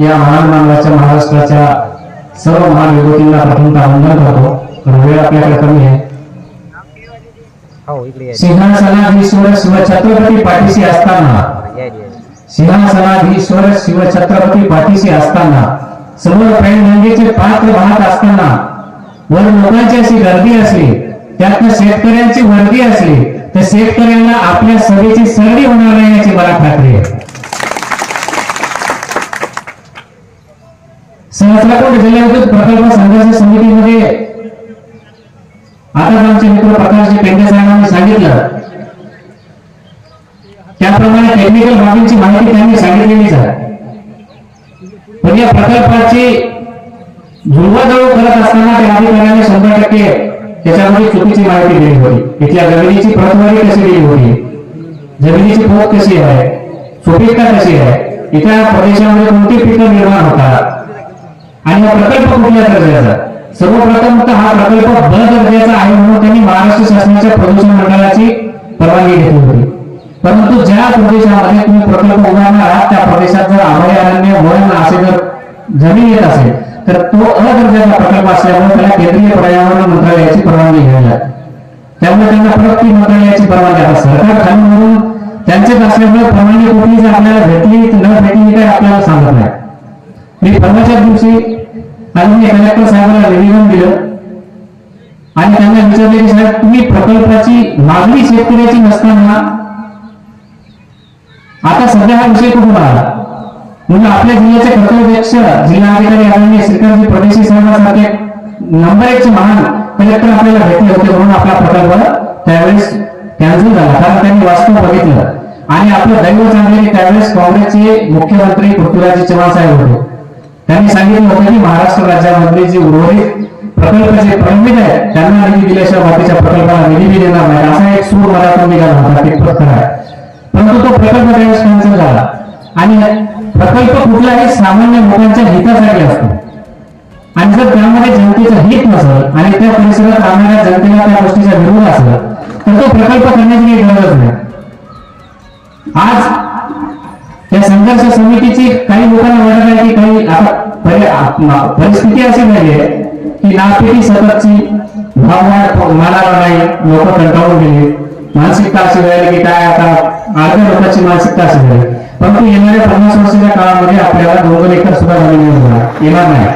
या महान मानवाच्या महाराष्ट्राच्या सर्व महान विभूतींना प्रथमतः वंदन करतो. पण वेळ आपल्याकडे कमी आहे. हो सिंहासनाधीश्वर शिवछत्रपती पाठीशी असताना. सिंहासनाधीश्वर शिवछत्रपती पाठीशी असताना. समोर प्रेमगंगेचे पात्र वाहत असताना. वर लोकांची अशी गर्दी असली त्यातनं शेतकऱ्यांची वर्दी असली तर शेतकऱ्यांना आपल्या सभेची सर्दी होणार नाही याची मला खात्री आहे. सहस्राकोट जिल्ह्यातील प्रकल्प संघर्ष समितीमध्ये आता आमचे मित्र प्रकाशजी पेंडे साहेबांनी सांगितलं. त्याप्रमाणे टेक्निकल बाबींची माहिती त्यांनी सांगितलेलीच आहे. पण या प्रकल्पाची जुळवाजुळव करत असताना त्या अधिकाऱ्यांनी शंभर टक्के त्याच्यामध्ये चुकीची माहिती दिली होती. इथल्या जमिनीची प्रतवारी कशी दिली होती? जमिनीची पोत कशी आहे? सुपीकता कशी आहे? इथल्या प्रदेशामध्ये कोणती पिकं निर्माण होतात? आणि हा प्रकल्प कुठल्या दर्जाचा? सर्वप्रथम तर हा प्रकल्प ब दर्जाचा आहे म्हणून त्यांनी महाराष्ट्र शासनाच्या प्रदूषण मंडळाची परवानगी घेतली होती. परंतु ज्या प्रदेशामध्ये तुम्ही प्रकल्प उभारणार आहात त्या प्रदेशात जर अभयारण्य वन असे जर जमीन येत असेल तर तो अ दर्जाचा प्रकल्प असल्यामुळे त्याला केंद्रीय पर्यावरण मंत्रालयाची परवानगी घ्यावी लागते. त्यामुळे त्यांना परत ती मंत्रालयाची परवानगी आता सरकार खाली म्हणून त्यांचेच असल्यामुळे परवानगी कुठली जर आपल्याला भेटली न भेटली काय आपल्याला सांगत नाही. मी परवाच्या दिवशी आणि मी कलेक्टर साहेबांना निवेदन दिलं. आणि त्यांना विचारले की साहेब तुम्ही प्रकल्पाची मागणी शेतकऱ्याची नसताना आता सध्या हा विषय कुठून आला? म्हणजे आपल्या जिल्ह्याचे कर्तव्यक्ष जिल्हाधिकारी आदरणीय श्रीकांत परदेशी साहेबांसारखे नंबर एकचे महान कलेक्टर आपल्याला भेटले होते म्हणून आपला प्रकल्प त्यावेळेस कॅन्सल झाला. कारण त्यांनी वास्तव बघितलं. आणि आपलं दैव चांगले त्यावेळेस काँग्रेसचे मुख्यमंत्री पृथ्वीराज चव्हाण साहेब होते. त्यांनी सांगितलं होतं की महाराष्ट्र राज्यामधले जे उर्वरित प्रकल्प जे प्रलंबित आहेत त्यांना निधी दिल्याशिवाय बाकीच्या प्रकल्पाला निधी बी देणार नाही. असा एक सूर मराठून निघाला होता ते प्रकार आहे. परंतु तो प्रकल्प त्यावेळेस कॅन्सल झाला. आणि प्रकल्प कुठलाही सामान्य लोकांच्या हितासाठी असतो. आणि जर त्यामध्ये जनतेचं हित नसेल आणि त्या परिसरात राहणाऱ्या जनतेला त्या गोष्टीचा विरोध असला तर तो प्रकल्प करण्याची काही गरज नाही. आज त्या संघर्ष समितीची काही लोकांना वाटत आहे की काही परिस्थिती अशी झाली आहे की नापिकी सततची भाववाढ मानाला नाही लोक कंटाळून गेले. मानसिकता अशी झाली की काय आता? अर्ध्या लोकांची मानसिकता अशी झाली परंतु येणाऱ्या पन्नास वर्षाच्या काळामध्ये आपल्याला दोन एकर सुद्धा जमीन येणार येणार नाही.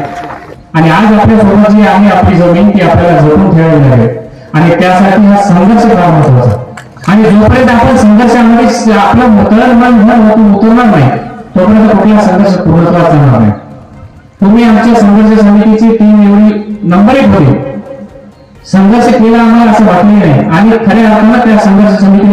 आणि आज आपल्यासोबत जी आहे आपली जमीन ती आपल्याला जपून ठेवावी लागेल आणि त्यासाठी हा संघर्ष फार महत्त्वाचा आणि जोपर्यंत आपण संघर्षामध्ये आपलं मुतरण मन घर उतरणार नाही तोपर्यंत कुठला संघर्ष पूर्णत्वास जाणार नाही. तुम्ही आमच्या संघर्ष समितीची टीम एवढी नंबर एक होती. संघर्ष केला आम्हाला असं वाटले नाही. आणि खऱ्या अर्थानं त्या संघर्ष समितीला